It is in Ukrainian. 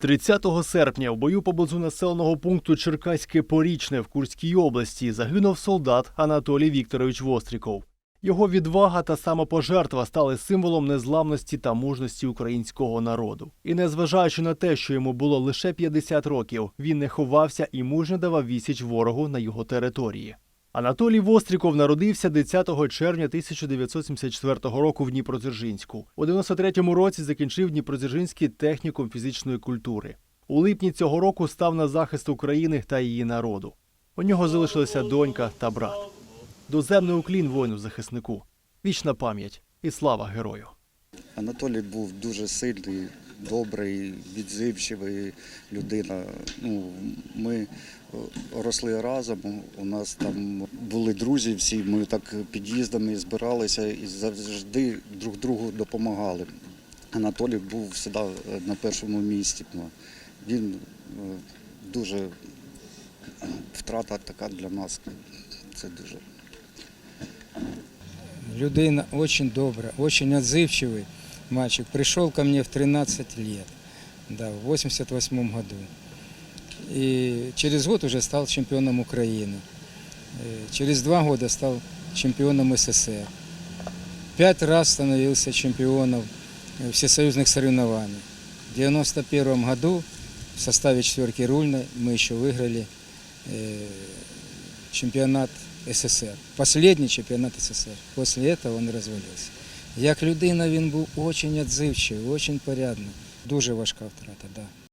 30 серпня в бою поблизу населеного пункту Черкаське Порічне в Курській області загинув солдат Анатолій Вікторович Востріков. Його відвага та самопожертва стали символом незламності та мужності українського народу. І незважаючи на те, що йому було лише 50 років, він не ховався і мужньо давав відсіч ворогу на його території. Анатолій Востріков народився 10 червня 1974 року в Дніпродзержинську. У 93-му році закінчив Дніпродзержинський технікум фізичної культури. У липні цього року став на захист України та її народу. У нього залишилася донька та брат. Доземний уклін воїну захиснику. Вічна пам'ять і слава герою. Анатолій був дуже сильний, добрий, відзивчивий людина. Ну, ми е, росли разом. У нас там були друзі всі. Ми так під'їздами збиралися і завжди друг другу допомагали. Анатолій був завжди на першому місці. Ну, Він е, дуже втрата така для нас. Це дуже. Людина очень добрая, очень отзывчивый мальчик. Пришел ко мне в 13 лет, да, в 88 году. И через год уже стал чемпионом Украины. Э, Через два года стал чемпионом СССР. Пять раз становился чемпионом э, всесоюзных соревнований. В 91 году в составе четверки рульной мы еще выиграли э, чемпионат СССР. Последній чемпіонат СССР. Після цього він розвалився. Як людина він був дуже відзивчий, дуже порядний. Дуже важка втрата. Да.